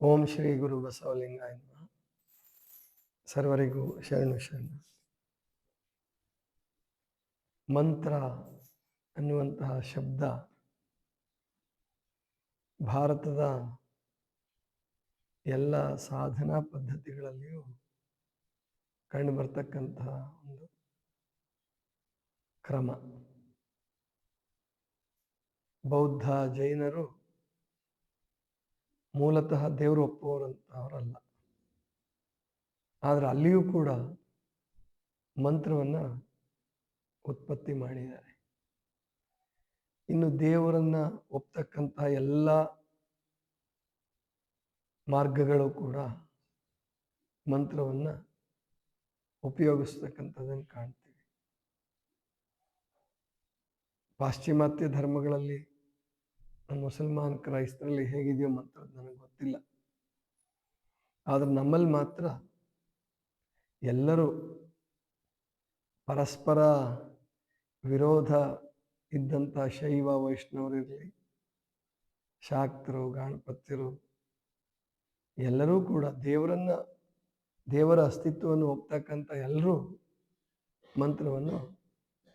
ಓಂ ಶ್ರೀ ಗುರು ಬಸವಲಿಂಗಾಯ. ಸರ್ವರಿಗೂ ಶರಣು ಶರಣ ಮಂತ್ರ ಅನ್ನುವಂತಹ ಶಬ್ದ ಭಾರತದ ಎಲ್ಲ ಸಾಧನಾ ಪದ್ಧತಿಗಳಲ್ಲಿಯೂ ಕಂಡು ಬರ್ತಕ್ಕಂತಹ ಒಂದು ಕ್ರಮ ಬೌದ್ಧ ಜೈನರು ಮೂಲತಃ ದೇವರು ಒಪ್ಪುವವರಂತವರಲ್ಲ ಆದರೆ ಅಲ್ಲಿಯೂ ಕೂಡ ಮಂತ್ರವನ್ನು ಉತ್ಪತ್ತಿ ಮಾಡಿದ್ದಾರೆ. ಇನ್ನು ದೇವರನ್ನ ಒಪ್ತಕ್ಕಂಥ ಎಲ್ಲ ಮಾರ್ಗಗಳು ಕೂಡ ಮಂತ್ರವನ್ನು ಉಪಯೋಗಿಸ್ತಕ್ಕಂಥದ್ದನ್ನು ಕಾಣ್ತೀವಿ. ಪಾಶ್ಚಿಮಾತ್ಯ ಧರ್ಮಗಳಲ್ಲಿ ಮುಸಲ್ಮಾನ್ ಕ್ರೈಸ್ತರಲ್ಲಿ ಹೇಗಿದೆಯೋ ಮಂತ್ರದ್ದು ನನಗೆ ಗೊತ್ತಿಲ್ಲ. ಆದ್ರೆ ನಮ್ಮಲ್ಲಿ ಮಾತ್ರ ಎಲ್ಲರೂ ಪರಸ್ಪರ ವಿರೋಧ ಇದ್ದಂಥ ಶೈವ ವೈಷ್ಣವರಿರಲಿ ಶಾಕ್ತರು, ಗಣಪತ್ಯರು, ಎಲ್ಲರೂ ಕೂಡ ದೇವರನ್ನ, ದೇವರ ಅಸ್ತಿತ್ವವನ್ನು ಒಪ್ತಕ್ಕಂಥ ಎಲ್ಲರೂ ಮಂತ್ರವನ್ನು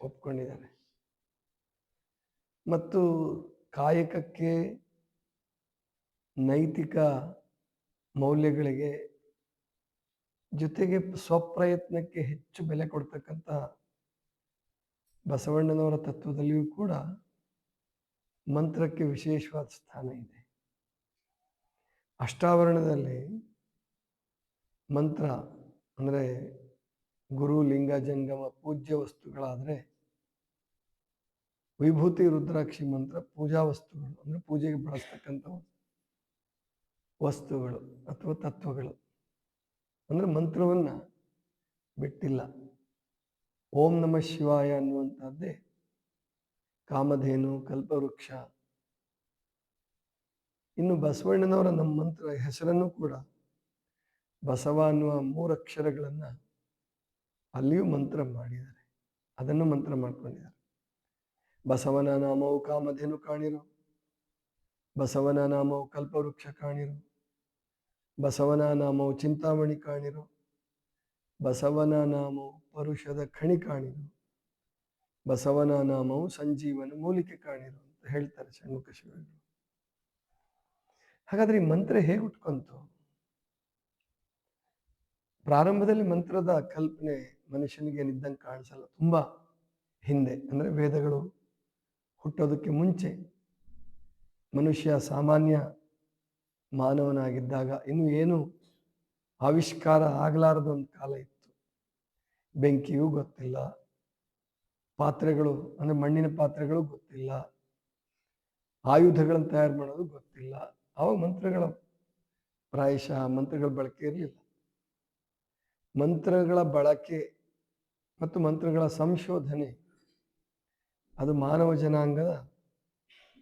ಒಪ್ಕೊಂಡಿದ್ದಾರೆ. ಮತ್ತು ಕಾಯಕಕ್ಕೆ ನೈತಿಕ ಮೌಲ್ಯಗಳಿಗೆ ಜೊತೆಗೆ ಸ್ವಪ್ರಯತ್ನಕ್ಕೆ ಹೆಚ್ಚು ಬೆಲೆ ಕೊಡ್ತಕ್ಕಂಥ ಬಸವಣ್ಣನವರ ತತ್ವದಲ್ಲಿಯೂ ಕೂಡ ಮಂತ್ರಕ್ಕೆ ವಿಶೇಷವಾದ ಸ್ಥಾನ ಇದೆ. ಅಷ್ಟಾವರಣದಲ್ಲಿ ಮಂತ್ರ ಅಂದರೆ ಗುರು, ಲಿಂಗ, ಜಂಗಮ, ಪೂಜ್ಯ ವಸ್ತುಗಳಾದರೆ ವಿಭೂತಿ ರುದ್ರಾಕ್ಷಿ ಮಂತ್ರ, ಪೂಜಾ ವಸ್ತುಗಳು, ಅಂದರೆ ಪೂಜೆಗೆ ಬಳಸ್ತಕ್ಕಂಥ ವಸ್ತುಗಳು ಅಥವಾ ತತ್ವಗಳು. ಅಂದರೆ ಮಂತ್ರವನ್ನು ಬಿಟ್ಟಿಲ್ಲ. ಓಂ ನಮ ಶಿವಾಯ ಅನ್ನುವಂಥದ್ದೇ ಕಾಮಧೇನು, ಕಲ್ಪವೃಕ್ಷ. ಇನ್ನು ಬಸವಣ್ಣನವರ ನಮ್ಮ ಮಂತ್ರ ಹೆಸರನ್ನು ಕೂಡ ಬಸವ ಅನ್ನುವ ಮೂರಕ್ಷರಗಳನ್ನು ಅಲ್ಲಿಯೂ ಮಂತ್ರ ಮಾಡಿದ್ದಾರೆ. ಅದನ್ನು ಮಂತ್ರ ಮಾಡ್ಕೊಂಡಿದ್ದಾರೆ. ಬಸವನ ನಾಮವು ಕಾಮಧೇನು ಕಾಣಿರು. ಬಸವನ ನಾಮವು ಕಲ್ಪವೃಕ್ಷ ಕಾಣಿರು. ಬಸವನ ನಾಮವು ಚಿಂತಾಮಣಿ ಕಾಣಿರು. ಬಸವನ ನಾಮವು ಪರುಷದ ಖಣಿ ಕಾಣಿರು. ಬಸವನ ನಾಮವು ಸಂಜೀವನ ಮೂಲಿಕೆ ಕಾಣಿರು ಅಂತ ಹೇಳ್ತಾರೆ ಶಿವಗಳು ಹಾಗಾದ್ರೆ ಈ ಮಂತ್ರ ಹೇಗೆ ಉಟ್ಕೊಂತು? ಪ್ರಾರಂಭದಲ್ಲಿ ಮಂತ್ರದ ಕಲ್ಪನೆ ಮನುಷ್ಯನಿಗೆ ಏನಿದ್ದಂಗೆ ಕಾಣಿಸಲ್ಲ. ತುಂಬಾ ಹಿಂದೆ, ಅಂದ್ರೆ ವೇದಗಳು ಹುಟ್ಟೋದಕ್ಕೆ ಮುಂಚೆ ಮನುಷ್ಯ ಸಾಮಾನ್ಯ ಮಾನವನಾಗಿದ್ದಾಗ ಇನ್ನು ಏನು ಆವಿಷ್ಕಾರ ಆಗಲಾರದ ಒಂದು ಕಾಲ ಇತ್ತು. ಬೆಂಕಿಯೂ ಗೊತ್ತಿಲ್ಲ. ಪಾತ್ರೆಗಳು, ಅಂದರೆ ಮಣ್ಣಿನ ಪಾತ್ರೆಗಳು ಗೊತ್ತಿಲ್ಲ. ಆಯುಧಗಳನ್ನು ತಯಾರು ಮಾಡೋದು ಗೊತ್ತಿಲ್ಲ. ಅವಾಗ ಮಂತ್ರಗಳ ಪ್ರಾಯಶಃ ಮಂತ್ರಗಳ ಬಳಕೆ ಇರಲಿಲ್ಲ. ಮಂತ್ರಗಳ ಬಳಕೆ ಮತ್ತು ಮಂತ್ರಗಳ ಸಂಶೋಧನೆ ಅದು ಮಾನವ ಜನಾಂಗದ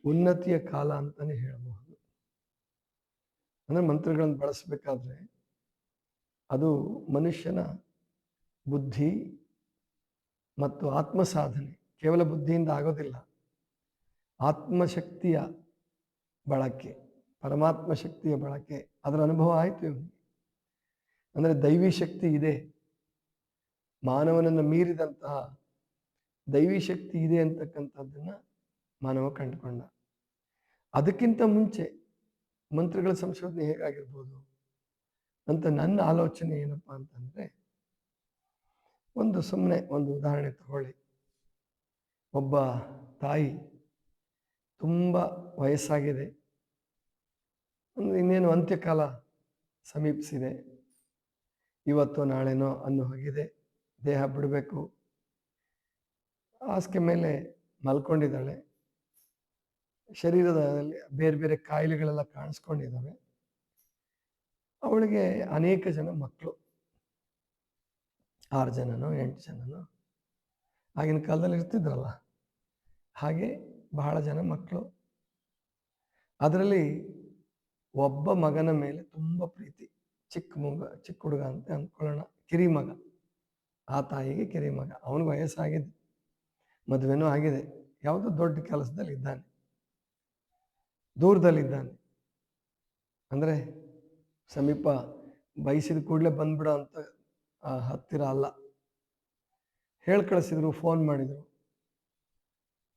ಉನ್ನತಿಯ ಕಾಲ ಅಂತಲೇ ಹೇಳಬಹುದು. ಅಂದರೆ ಮಂತ್ರಗಳನ್ನು ಬಳಸಬೇಕಾದ್ರೆ ಅದು ಮನುಷ್ಯನ ಬುದ್ಧಿ ಮತ್ತು ಆತ್ಮ ಸಾಧನೆ ಕೇವಲ ಬುದ್ಧಿಯಿಂದ ಆಗೋದಿಲ್ಲ. ಆತ್ಮಶಕ್ತಿಯ ಬಳಕೆ, ಪರಮಾತ್ಮ ಶಕ್ತಿಯ ಬಳಕೆ, ಅದರ ಅನುಭವ ಆಯಿತು ಇವನಿಗೆ. ಅಂದರೆ ದೈವಿ ಶಕ್ತಿ ಇದೆ. ಮಾನವನನ್ನು ಮೀರಿದಂತಹ ದೈವಿ ಶಕ್ತಿ ಇದೆ ಅಂತಕ್ಕಂಥದ್ದನ್ನು ಮಾನವ ಕಂಡುಕೊಂಡ. ಅದಕ್ಕಿಂತ ಮುಂಚೆ ಮಂತ್ರಗಳ ಸಂಶೋಧನೆ ಹೇಗಾಗಿರ್ಬೋದು? ಅಂತ ನನ್ನ ಆಲೋಚನೆ ಏನಪ್ಪ ಅಂತಂದರೆ, ಒಂದು ಸುಮ್ಮನೆ ಒಂದು ಉದಾಹರಣೆ ತಗೊಳ್ಳಿ. ಒಬ್ಬ ತಾಯಿ ತುಂಬ ವಯಸ್ಸಾಗಿದೆ. ಒಂದು ಇನ್ನೇನು ಅಂತ್ಯಕಾಲ ಸಮೀಪಿಸಿದೆ. ಇವತ್ತು ನಾಳೆನೋ ಅನ್ನೋ ಹೋಗಿದೆ. ದೇಹ ಬಿಡಬೇಕು. ಹಾಸಿಗೆ ಮೇಲೆ ಮಲ್ಕೊಂಡಿದ್ದಾಳೆ. ಶರೀರದಲ್ಲಿ ಬೇರೆ ಬೇರೆ ಕಾಯಿಲೆಗಳೆಲ್ಲ ಕಾಣಿಸ್ಕೊಂಡಿದ್ದಾವೆ. ಅವಳಿಗೆ ಅನೇಕ ಜನ ಮಕ್ಕಳು. ಆರು ಜನನೋ, ಎಂಟು ಜನನೋ. ಆಗಿನ ಕಾಲದಲ್ಲಿ ಇರ್ತಿದ್ರಲ್ಲ. ಹಾಗೆ ಬಹಳ ಜನ ಮಕ್ಕಳು. ಅದರಲ್ಲಿ ಒಬ್ಬ ಮಗನ ಮೇಲೆ ತುಂಬ ಪ್ರೀತಿ. ಚಿಕ್ಕ ಮಗ, ಚಿಕ್ಕ ಹುಡುಗ ಅಂತ ಅಂದ್ಕೊಳ್ಳೋಣ. ಕಿರಿ ಮಗ ಆ ತಾಯಿಗೆ ಕಿರಿ ಮಗ ಅವನಿಗೆ ವಯಸ್ಸಾಗಿದೆ ಮದುವೆನೂ ಆಗಿದೆ. ಯಾವುದೋ ದೊಡ್ಡ ಕೆಲಸದಲ್ಲಿ ಇದ್ದಾನೆ ದೂರದಲ್ಲಿದ್ದಾನೆ. ಅಂದರೆ ಸಮೀಪ ಬಯಸಿದ ಕೂಡಲೇ ಬಂದ್ಬಿಡೋ ಅಂತ ಹತ್ತಿರ ಅಲ್ಲ. ಹೇಳಿ ಕಳಿಸಿದ್ರು, ಫೋನ್ ಮಾಡಿದರು.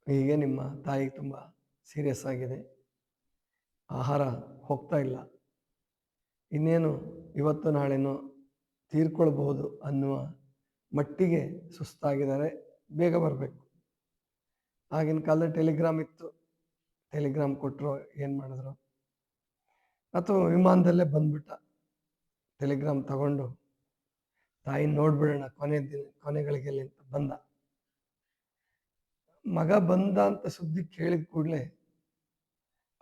ಹೀಗೆ ನಿಮ್ಮ ತಾಯಿಗೆ ತುಂಬ ಸೀರಿಯಸ್ ಆಗಿದೆ. ಆಹಾರ ಹೋಗ್ತಾ ಇಲ್ಲ. ಇನ್ನೇನು ಇವತ್ತು ನಾಳೆನೋ ತೀರ್ಕೊಳ್ಬಹುದು ಅನ್ನುವ ಮಟ್ಟಿಗೆ ಸುಸ್ತಾಗಿದ್ದಾರೆ. ಬೇಗ ಬರಬೇಕು. ಆಗಿನ ಕಾಲದಲ್ಲಿ ಟೆಲಿಗ್ರಾಮ್ ಇತ್ತು. ಟೆಲಿಗ್ರಾಮ್ ಕೊಟ್ಟರು ಏನು ಮಾಡಿದ್ರು? ಅಥವಾ ವಿಮಾನದಲ್ಲೇ ಬಂದ್ಬಿಟ್ಟ. ಟೆಲಿಗ್ರಾಮ್ ತಗೊಂಡು, ತಾಯಿ ನೋಡ್ಬಿಡೋಣ, ಕೊನೆ ದಿನ ಕೊನೆಗಳಿಗೆಲ್ಲಿ ಅಂತ ಬಂದ. ಮಗ ಬಂದ ಅಂತ ಸುದ್ದಿ ಕೇಳಿದ ಕೂಡಲೇ,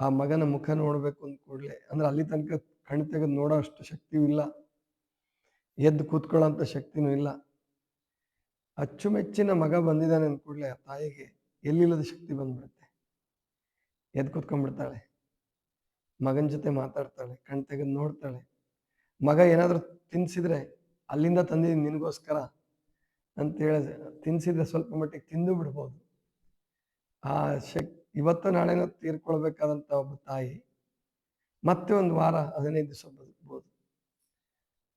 ಆ ಮಗನ ಮುಖ ನೋಡಬೇಕು ಅಂದ ಕೂಡಲೇ, ಅಂದ್ರೆ ಅಲ್ಲಿ ತನಕ ಕಣ್ ತೆಗೆದು ನೋಡೋ ಅಷ್ಟು ಶಕ್ತಿಯೂ ಇಲ್ಲ. ಎದ್ದು ಕೂತ್ಕೊಳ್ಳೋಂಥ ಶಕ್ತಿನೂ ಇಲ್ಲ. ಅಚ್ಚುಮೆಚ್ಚಿನ ಮಗ ಬಂದಿದ್ದಾನೆ ಅಂದ ಕೂಡಲೇ ಆ ತಾಯಿಗೆ. ಎಲ್ಲಿಲ್ಲದ ಶಕ್ತಿ ಬಂದ್ಬಿಡುತ್ತೆ. ಎದ್ದು ಕೂತ್ಕೊಂಡ್ಬಿಡ್ತಾಳೆ. ಮಗನ ಜೊತೆ ಮಾತಾಡ್ತಾಳೆ, ಕಣ್ ತೆಗೆದು ನೋಡ್ತಾಳೆ. ಮಗ ಏನಾದರೂ ತಿನ್ಸಿದ್ರೆ ಅಲ್ಲಿಂದ ತಂದಿದ್ದೀನಿ ನಿನಗೋಸ್ಕರ ಅಂತ ಹೇಳಿದ್ರೆ ತಿನ್ಸಿದ್ರೆ ಸ್ವಲ್ಪ ಮಟ್ಟಿಗೆ ತಿಂದು ಬಿಡ್ಬೋದು. ಆ ಶಕ್, ಇವತ್ತು ನಾಳೆನೋ ತೀರ್ಕೊಳ್ಬೇಕಾದಂಥ ಒಬ್ಬ ತಾಯಿ ಮತ್ತೆ ಒಂದು ವಾರ ಹದಿನೈದು ದಿವಸ ಬದುಕ್ಬೋದು.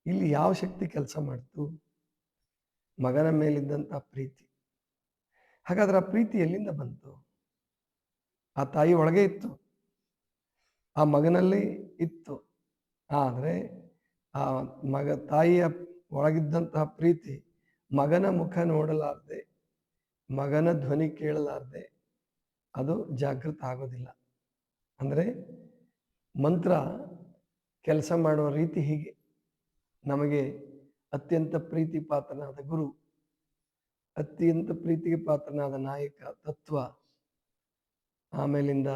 ಇಲ್ಲಿ ಯಾವ ಶಕ್ತಿ ಕೆಲಸ ಮಾಡ್ತು? ಮಗನ ಮೇಲಿದ್ದಂಥ ಪ್ರೀತಿ. ಹಾಗಾದ್ರೆ ಆ ಪ್ರೀತಿ ಎಲ್ಲಿಂದ ಬಂತು? ಆ ತಾಯಿ ಒಳಗೆ ಇತ್ತು. ಆ ಮಗನಲ್ಲಿ ಇತ್ತು. ಆದರೆ ಆ ಮಗ, ತಾಯಿಯ ಒಳಗಿದ್ದಂತಹ ಪ್ರೀತಿ ಮಗನ ಮುಖ ನೋಡಲಾರ್ದೆ, ಮಗನ ಧ್ವನಿ ಕೇಳಲಾರ್ದೆ ಅದು ಜಾಗೃತ ಆಗೋದಿಲ್ಲ. ಅಂದರೆ ಮಂತ್ರ ಕೆಲಸ ಮಾಡುವ ರೀತಿ ಹೀಗೆ. ನಮಗೆ ಅತ್ಯಂತ ಪ್ರೀತಿ ಪಾತ್ರನಾದ ಗುರು ಅತ್ಯಂತ ಪ್ರೀತಿಗೆ ಪಾತ್ರನಾದ ನಾಯಕ, ತತ್ವ, ಆಮೇಲಿಂದ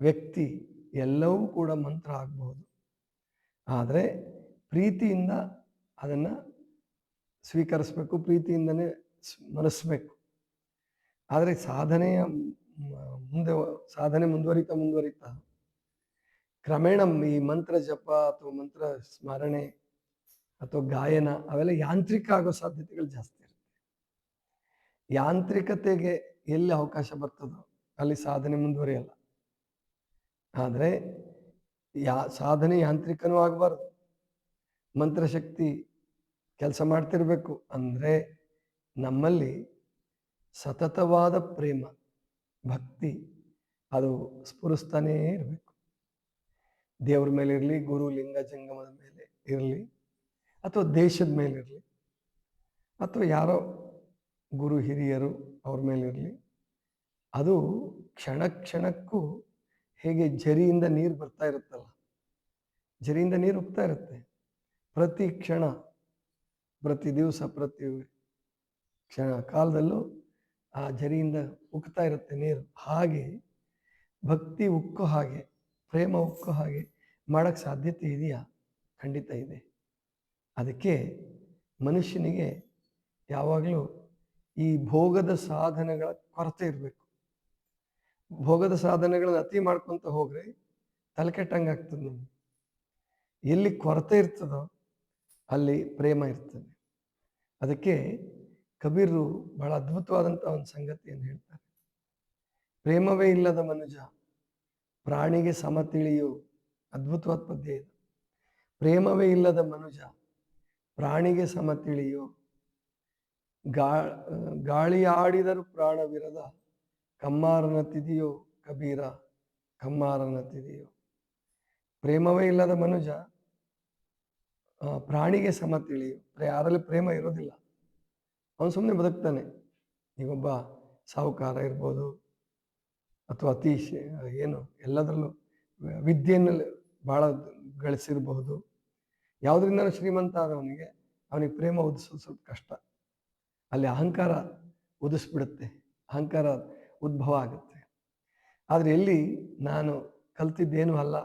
ವ್ಯಕ್ತಿ ಎಲ್ಲವೂ ಕೂಡ ಮಂತ್ರ ಆಗಬಹುದು. ಆದರೆ ಪ್ರೀತಿಯಿಂದ ಅದನ್ನು ಸ್ವೀಕರಿಸ್ಬೇಕು, ಪ್ರೀತಿಯಿಂದನೇ ಮನಸ್ಬೇಕು ಆದರೆ ಸಾಧನೆಯ ಮುಂದೆ ಸಾಧನೆ ಮುಂದುವರಿತಾ ಮುಂದುವರಿತಾ ಕ್ರಮೇಣ ಈ ಮಂತ್ರ ಜಪ ಅಥವಾ ಮಂತ್ರ ಸ್ಮರಣೆ ಅಥವಾ ಗಾಯನ ಅವೆಲ್ಲ ಯಾಂತ್ರಿಕ ಆಗೋ ಸಾಧ್ಯತೆಗಳು ಜಾಸ್ತಿ ಯಾಂತ್ರಿಕತೆಗೆ ಎಲ್ಲಿ ಅವಕಾಶ ಬರ್ತದೋ ಅಲ್ಲಿ ಸಾಧನೆ ಮುಂದುವರಿಯಲ್ಲ. ಆದರೆ ಯಾ, ಸಾಧನೆ ಯಾಂತ್ರಿಕನೂ ಆಗಬಾರ್ದು. ಮಂತ್ರಶಕ್ತಿ ಕೆಲಸ ಮಾಡ್ತಿರ್ಬೇಕು ಅಂದರೆ ನಮ್ಮಲ್ಲಿ ಸತತವಾದ ಪ್ರೇಮ, ಭಕ್ತಿ ಅದು ಸ್ಫುರಿಸ್ತಾನೇ ಇರಬೇಕು. ದೇವ್ರ ಮೇಲೆ ಇರಲಿ, ಗುರು ಲಿಂಗ ಜಂಗಮದ ಮೇಲೆ ಇರಲಿ, ಅಥವಾ ದೇಶದ ಮೇಲೆ ಇರಲಿ, ಅಥವಾ ಯಾರೋ ಗುರು ಹಿರಿಯರು ಅವ್ರ ಮೇಲಿರಲಿ ಅದು ಕ್ಷಣ ಕ್ಷಣಕ್ಕೂ ಹೇಗೆ ಜರಿಯಿಂದ ನೀರು ಬರ್ತಾ ಇರುತ್ತಲ್ಲ ಜರಿಯಿಂದ ನೀರು ಹೋಗ್ತಾ ಇರುತ್ತೆ. ಪ್ರತಿ ಕ್ಷಣ, ಪ್ರತಿ ದಿವಸ, ಪ್ರತಿ ಕ್ಷಣ ಕಾಲದಲ್ಲೂ ಆ ಜರಿಯಿಂದ ಉಕ್ತಾ ಇರುತ್ತೆ ನೀರು. ಹಾಗೆ ಭಕ್ತಿ ಉಕ್ಕೋ ಹಾಗೆ, ಪ್ರೇಮ ಉಕ್ಕೋ ಹಾಗೆ ಮಾಡೋಕ್ಕೆ ಸಾಧ್ಯತೆ ಇದೆಯಾ? ಖಂಡಿತ ಇದೆ. ಅದಕ್ಕೆ ಮನುಷ್ಯನಿಗೆ ಯಾವಾಗಲೂ ಈ ಭೋಗದ ಸಾಧನಗಳ ಕೊರತೆ ಇರಬೇಕು. ಭೋಗದ ಸಾಧನೆಗಳನ್ನ ಅತಿ ಮಾಡ್ಕೊತ ಹೋಗ್ರಿ ತಲೆ ಕೆಟ್ಟಂಗೆ ಆಗ್ತದೆ ನಮ್ಗೆ ಎಲ್ಲಿ ಕೊರತೆ ಇರ್ತದೋ ಅಲ್ಲಿ ಪ್ರೇಮ ಇರ್ತದೆ. ಅದಕ್ಕೆ ಕಬೀರರು ಬಹಳ ಅದ್ಭುತವಾದಂಥ ಒಂದು ಸಂಗತಿಯನ್ನು ಹೇಳ್ತಾರೆ. ಪ್ರೇಮವೇ ಇಲ್ಲದ ಮನುಜ, ಪ್ರಾಣಿಗೆ ಸಮ ತಿಳಿಯು ಅದ್ಭುತವಾದ ಪದ್ಯ ಇದು. ಪ್ರೇಮವೇ ಇಲ್ಲದ ಮನುಜ, ಪ್ರಾಣಿಗೆ ಸಮ ತಿಳಿಯು ಗಾ ಗಾಳಿ ಆಡಿದರೂ ಪ್ರಾಣವಿರದ ಕಮ್ಮಾರನ ತಿದಿಯೋ ಕಬೀರ, ಕಮ್ಮಾರನ ತಿದಿಯೋ ಪ್ರೇಮವೇ ಇಲ್ಲದ ಮನುಜ ಪ್ರಾಣಿಗೆ ಸಮ ತಿಳಿಯು. ಯಾರಲ್ಲಿ ಪ್ರೇಮ ಇರೋದಿಲ್ಲ ಅವನು ಸುಮ್ಮನೆ ಬದುಕ್ತಾನೆ. ಈಗೊಬ್ಬ ಸಾಹುಕಾರ ಇರ್ಬೋದು, ಅಥವಾ ಅತಿ ಏನು, ಎಲ್ಲದರಲ್ಲೂ ವಿದ್ಯೆಯನ್ನು ಭಾಳ ಗಳಿಸಿರಬಹುದು ಯಾವುದರಿಂದ ಶ್ರೀಮಂತ ಆದವನಿಗೆ ಅವನಿಗೆ ಪ್ರೇಮ ಉದಿಸೋದು ಸ್ವಲ್ಪ ಕಷ್ಟ. ಅಲ್ಲಿ ಅಹಂಕಾರ ಉದಿಸ್ಬಿಡುತ್ತೆ, ಅಹಂಕಾರ ಉದ್ಭವ ಆಗುತ್ತೆ. ಆದರೆ ಎಲ್ಲಿ ನಾನು ಕಲ್ತಿದ್ದೇನೂ ಅಲ್ಲ,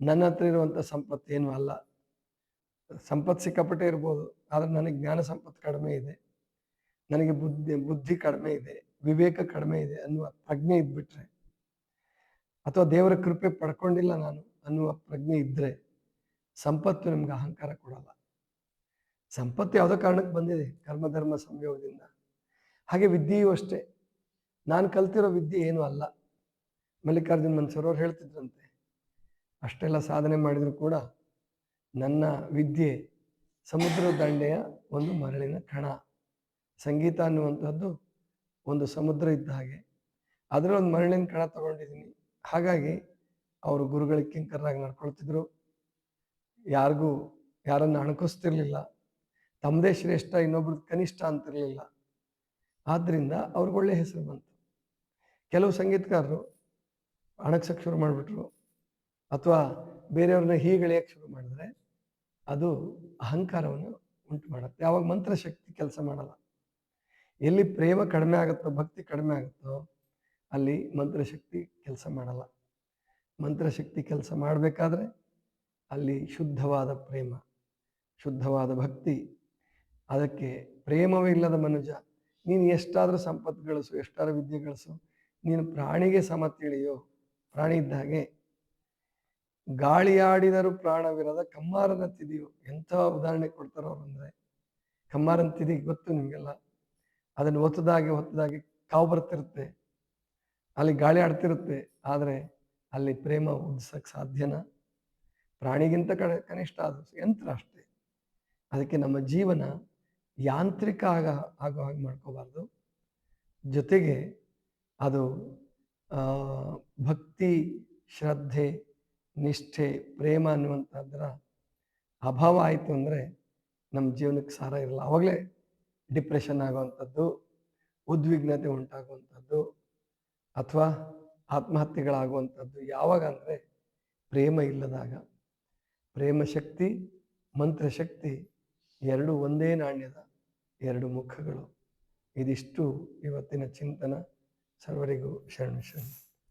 ನನ್ನ ಹತ್ರ ಇರುವಂಥ ಸಂಪತ್ತೇನೂ ಅಲ್ಲ. ಸಂಪತ್ತು ಸಿಕ್ಕಾಪಟ್ಟೆ ಇರ್ಬೋದು, ಆದರೆ ನನಗೆ ಜ್ಞಾನ ಸಂಪತ್ತು ಕಡಿಮೆ ಇದೆ, ನನಗೆ ಬುದ್ಧಿ ಬುದ್ಧಿ ಕಡಿಮೆ ಇದೆ, ವಿವೇಕ ಕಡಿಮೆ ಇದೆ ಅನ್ನುವ ಪ್ರಜ್ಞೆ ಇದ್ಬಿಟ್ರೆ, ಅಥವಾ ದೇವರ ಕೃಪೆ ಪಡ್ಕೊಂಡಿಲ್ಲ ನಾನು ಅನ್ನುವ ಪ್ರಜ್ಞೆ ಇದ್ದರೆ ಸಂಪತ್ತು ನಿಮ್ಗೆ ಅಹಂಕಾರ ಕೊಡಲ್ಲ. ಸಂಪತ್ತು ಯಾವುದೋ ಕಾರಣಕ್ಕೆ ಬಂದಿದೆ ಕರ್ಮಧರ್ಮ ಸಂಯೋಗದಿಂದ. ಹಾಗೆ ವಿದ್ಯೆಯೂ ಅಷ್ಟೇ. ನಾನು ಕಲ್ತಿರೋ ವಿದ್ಯೆ ಏನೂ ಅಲ್ಲ. ಮಲ್ಲಿಕಾರ್ಜುನ್ ಮನ್ಸೂರ್ ಅವ್ರು ಹೇಳ್ತಿದ್ರಂತೆ. ಅಷ್ಟೆಲ್ಲ ಸಾಧನೆ ಮಾಡಿದರೂ ಕೂಡ ನನ್ನ ವಿದ್ಯೆ ಸಮುದ್ರ ದಂಡೆಯ ಒಂದು ಮರಳಿನ ಕಣ ಸಂಗೀತ ಅನ್ನುವಂಥದ್ದು ಒಂದು ಸಮುದ್ರ ಇದ್ದ ಹಾಗೆ. ಅದರಲ್ಲಿ ಒಂದು ಮರಳಿನ ಕಣ ತಗೊಂಡಿದ್ದೀನಿ. ಹಾಗಾಗಿ ಅವರು ಗುರುಗಳಿಗೆ ಕಿಂಕರಾಗಿ ನಡ್ಕೊಳ್ತಿದ್ರು. ಯಾರಿಗೂ ಯಾರನ್ನು ಅಣಕಿಸ್ತಿರ್ಲಿಲ್ಲ ತಮ್ಮದೇ ಶ್ರೇಷ್ಠ ಇನ್ನೊಬ್ರದ್ದು ಕನಿಷ್ಠ ಅಂತಿರಲಿಲ್ಲ. ಆದ್ದರಿಂದ ಅವ್ರಿಗೊಳ್ಳೆ ಹೆಸರು ಬಂತು. ಕೆಲವು ಸಂಗೀತಗಾರರು ಅಣಗ್ಸಕ್ಕೆ ಶುರು ಮಾಡಿಬಿಟ್ರು. ಅಥವಾ ಬೇರೆಯವ್ರನ್ನ ಹೀಗೆಳೆಯಕ್ಕೆ ಶುರು ಮಾಡಿದ್ರೆ ಅದು ಅಹಂಕಾರವನ್ನು ಉಂಟು ಮಾಡುತ್ತೆ. ಯಾವಾಗ ಮಂತ್ರಶಕ್ತಿ ಕೆಲಸ ಮಾಡಲ್ಲ. ಎಲ್ಲಿ ಪ್ರೇಮ ಕಡಿಮೆ ಆಗುತ್ತೋ, ಭಕ್ತಿ ಕಡಿಮೆ ಆಗುತ್ತೋ, ಅಲ್ಲಿ ಮಂತ್ರಶಕ್ತಿ ಕೆಲಸ ಮಾಡಲ್ಲ. ಮಂತ್ರಶಕ್ತಿ ಕೆಲಸ ಮಾಡಬೇಕಾದ್ರೆ ಅಲ್ಲಿ ಶುದ್ಧವಾದ ಪ್ರೇಮ, ಶುದ್ಧವಾದ ಭಕ್ತಿ ಅದಕ್ಕೆ ಪ್ರೇಮವೇ ಇಲ್ಲದ ಮನುಜ, ನೀನು ಎಷ್ಟಾದರೂ ಸಂಪತ್ತು ಗಳಿಸು, ಎಷ್ಟಾದ್ರೂ ವಿದ್ಯೆ ಗಳಿಸು, ನೀನು ಪ್ರಾಣಿಗೆ ಸಮ ತಿಳಿಯೋ ಪ್ರಾಣಿ ಇದ್ದಾಗೆ ಗಾಳಿಯಾಡಿದರೂ ಪ್ರಾಣವಿರದ ಕಮ್ಮಾರನ ತಿದಿಯು, ಎಂಥ ಉದಾಹರಣೆ ಕೊಡ್ತಾರೋ ಅವ್ರು ಅಂದರೆ ಕಮ್ಮಾರನ ತಿದಿ, ಗೊತ್ತು ನಿಮಗೆಲ್ಲ? ಅದನ್ನು ಒತ್ತದಾಗಿ ಒತ್ತದಾಗಿ ಕಾವು ಬರ್ತಿರುತ್ತೆ, ಅಲ್ಲಿ ಗಾಳಿ ಆಡ್ತಿರುತ್ತೆ, ಆದರೆ ಅಲ್ಲಿ ಪ್ರೇಮ ಉದ್ಸಕ್ಕೆ ಸಾಧ್ಯನಾ? ಪ್ರಾಣಿಗಿಂತ ಕಡೆ ಕನಿಷ್ಠ ಅದು ಯಂತ್ರ ಅಷ್ಟೇ. ಅದಕ್ಕೆ ನಮ್ಮ ಜೀವನ ಯಾಂತ್ರಿಕ ಆಗ, ಆಗೋ, ಹಾಗೆ ಮಾಡ್ಕೋಬಾರ್ದು. ಜೊತೆಗೆ ಅದು ಭಕ್ತಿ, ಶ್ರದ್ಧೆ, ನಿಷ್ಠೆ, ಪ್ರೇಮ ಅನ್ನುವಂಥದ್ರ ಅಭಾವ ಆಯಿತು ಅಂದರೆ ನಮ್ಮ ಜೀವನಕ್ಕೆ ಸಾರ ಇರಲ್ಲ. ಆವಾಗಲೇ ಡಿಪ್ರೆಷನ್ ಆಗುವಂಥದ್ದು, ಉದ್ವಿಗ್ನತೆ ಉಂಟಾಗುವಂಥದ್ದು, ಅಥವಾ ಆತ್ಮಹತ್ಯೆಗಳಾಗುವಂಥದ್ದು ಯಾವಾಗ ಅಂದರೆ ಪ್ರೇಮ ಇಲ್ಲದಾಗ. ಪ್ರೇಮ ಶಕ್ತಿ ಮಂತ್ರಶಕ್ತಿ ಎರಡು ಒಂದೇ ನಾಣ್ಯದ ಎರಡು ಮುಖಗಳು. ಇದಿಷ್ಟು ಇವತ್ತಿನ ಚಿಂತನ. ಸರ್ವರಿಗೂ ಶರಣು ಶರಣು.